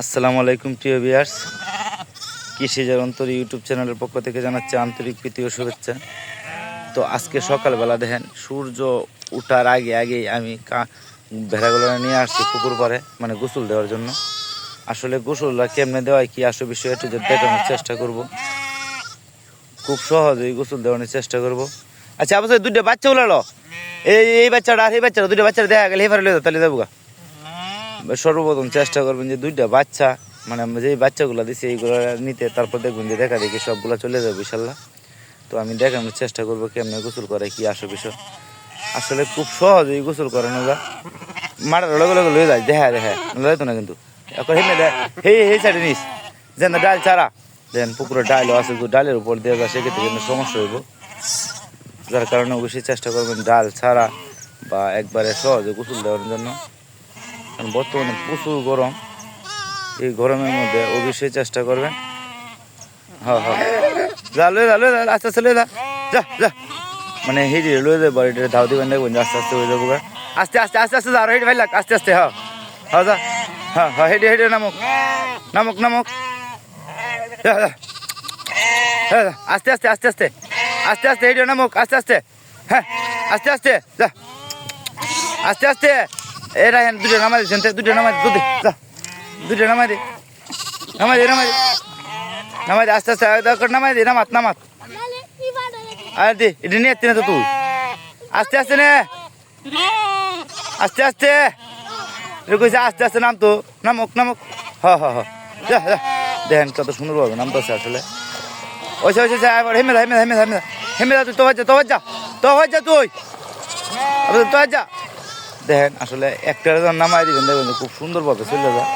আসসালামু আলাইকুম, প্রিয় বিয়ার্স কৃষিজার অন্তর ইউটিউব চ্যানেলের পক্ষ থেকে জানাচ্ছি আন্তরিক প্রীতি ও শুভেচ্ছা। তো আজকে সকালবেলা দেখেন, সূর্য উঠার আগে আগে আমি কা ভেড়াগুলো নিয়ে আসছি পুকুর পাড়ে মানে গোসল দেওয়ার জন্য। আসলে গোসলটা কেমনে দেওয়ায় কি আসো বিষয় একটু দেখানোর চেষ্টা করব। খুব সহজেই গোসল দেওয়ানোর চেষ্টা করব। আচ্ছা অবশ্যই দুটো বাচ্চা উলালো। এই এই বাচ্চাটা আর এই বাচ্চাটা দুটো বাচ্চাটা দেখা গেলে হেফারে লেগে তাহলে দেবো গা। সর্বপ্রথম চেষ্টা করবেন যে দুইটা বাচ্চা মানে যেই বাচ্চাগুলো দিছি, এইগুলো নিতে, তারপর দেখবেন যে দেখা দেখি সবগুলো চলে যাবে ইনশাল্লাহ। তো আমি দেখানোর চেষ্টা করব কেমনে গোসল করে, কি আসো বিষয়। আসলে খুব সহজেই গোসল করানো যা মাটার লগে লগে লয়ে যায় দেখা দেখা লয় তো না কিন্তু। এখন হেনে দেয় হে হে নিস। যেন ডাল চারা দেন পুকুরে ডালও আছে ডালের উপর দিয়ে যায় সেক্ষেত্রে কিন্তু সমস্যা হইব। যার কারণে অবশ্যই চেষ্টা করবেন ডাল ছাড়া বা একবারে সহজে গোসল দেওয়ার জন্য। কারণ বর্তমানে প্রচুর গরম। এই গরমের মধ্যে অবশ্যই চেষ্টা করবেন। হ্যাঁ হ্যাঁ। যা আস্তে আস্তে লয়ে যা। যা যা। মানে হেঁটে লয়ে যাব বাড়িটা ধাও দিবেন, দেখবেন আস্তে আস্তে হয়ে যাব আস্তে আস্তে আস্তে আস্তে যা হেঁটে ফেলাক আস্তে আস্তে হ্যাঁ। হ্যাঁ যা। হ্যাঁ হ্যাঁ হেঁটে হেঁটে নামক। নামক নামক। হ্যাঁ। আস্তে আস্তে আস্তে আস্তে। আস্তে আস্তে হেঁটে নামক, আস্তে আস্তে। হ্যাঁ আস্তে আস্তে, যা। আস্তে আস্তে। এরা হেন দুটো নামাই দিচ্ছেন দুটো নামাই দুধে যা। দুটো নামাই দে। নামাই দে নামাই দে। নামাই দে, আস্তে আস্তে আস্তে করে নামাই দে, নামাত নামাত। আর দে, এটা নিয়ে আসতে তো তুই। আস্তে আস্তে নে। আস্তে আস্তে। কইছে, আস্তে আস্তে নাম তো নামক নামক। হ হ হ। যা যা। দেখেন কত সুন্দরভাবে নাম তো আছে আসলে ওইসে ওইসে যা এবার হেমে যা হেমে যা হেমে যা। যা হেমে যা তুই তো যা তো যা তো যা তুই। আবার তো যা দেখেন আসলে একটা যখন নামাই দিবেন দেখবেন যে খুব সুন্দরভাবে চলে যায়।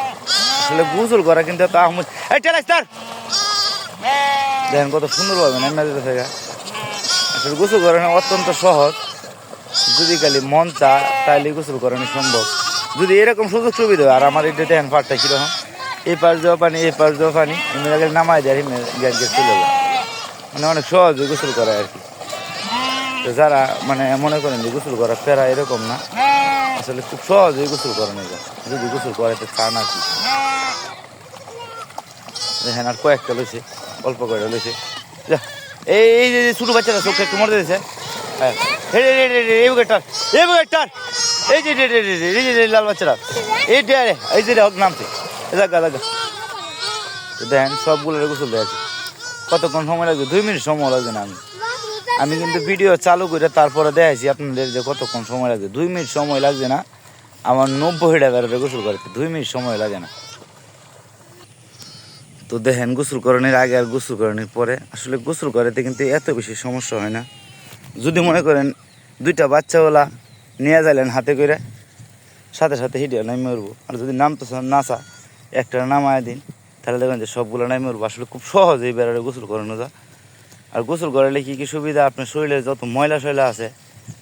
আসলে গোসল করা কিন্তু এত আহমদ এই টেলাস্টার দেখেন কত সুন্দরভাবে নামা দিতে গা আসলে গোসল করানো অত্যন্ত সহজ। যদি খালি মন চা তাহলে গোসল করানো সম্ভব। যদি এরকম সুযোগ সুবিধা হয়, আর আমার এটা দেখেন পাটটা কীরকম। এই পাশ দেওয়া পানি এই পাশ দেওয়া পানি এমনি আগে নামাই দেয় এমনি জ্ঞান চলে যায়। মানে অনেক সহজে গোসল করা আর কি। তো যারা মানে মনে করেন যে গোসল করা ফেরা এরকম না আসলে খুব সহজেই গোসল করানো যায় যদি গোসল করাতে চান আর কি দেখেন আর কয়েকটা লইছে অল্প কয়েকটা লইছে এই এই যে ছোটো বাচ্চারা চোখে একটু মরে দিয়েছে হ্যাঁ এই রে, রে, রে, রে, এই বুকেটার এই বুকেটার এই যে রে, রে, রে, রে, এই যে লাল বাচ্চারা এই যে রে, এই যে রে, হোক নামছে জাগা জাগা তো দেখেন সবগুলো গোসল দেওয়া আছে কতক্ষণ সময় লাগবে দুই মিনিট সময় লাগবে না আমি আমি কিন্তু ভিডিও চালু করে তারপরে দেখাইছি আপনাদের যে কতক্ষণ সময় লাগবে দুই মিনিট সময় লাগছে না। আমার নব্বই টাকার গোসল করতে দুই মিনিট সময় লাগে না। তো দেখেন, গোসল করানোর আগে আর গোসল করানোর পরে আসলে গোসল করাতে কিন্তু এত বেশি সমস্যা হয় না। যদি মনে করেন দুইটা বাচ্চাওয়ালা নিয়ে যাইলেন হাতে করে, সাথে সাথে হিডিয়া নামে মরবো আর যদি নামতে নাচা একটা নামায় দিন, তাহলে দেখবেন যে সবগুলো নামে মরবো আসলে খুব সহজেই বেড়ারে গোসল করানো যায়। আর গোসল করালে কি কি সুবিধা? আপনার শরীরে যত ময়লা শয়লা আছে,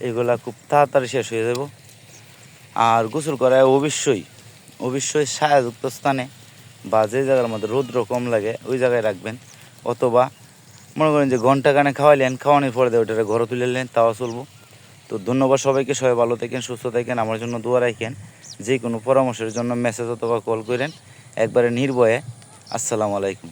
এগুলা খুব তাড়াতাড়ি শেষ হয়ে যাব। আর গোসল করায় অবশ্যই অবশ্যই ছায়াযুক্ত স্থানে বা যে জায়গার মধ্যে রৌদ্র কম লাগে, ওই জায়গায় রাখবেন। অথবা মনে করেন যে ঘণ্টা কানে খাওয়াইলেন, খাওয়ানোর পরে দিয়ে ওটা ঘরে তুলে নিলেন, তাও চলবো। তো ধন্যবাদ সবাইকে, সবাই ভালো থাকেন, সুস্থ থাকেন, আমার জন্য দোয়া রাখেন। যে কোনো পরামর্শের জন্য মেসেজ অথবা কল করেন। একবারে নির্ভয়ে, আসসালামু আলাইকুম।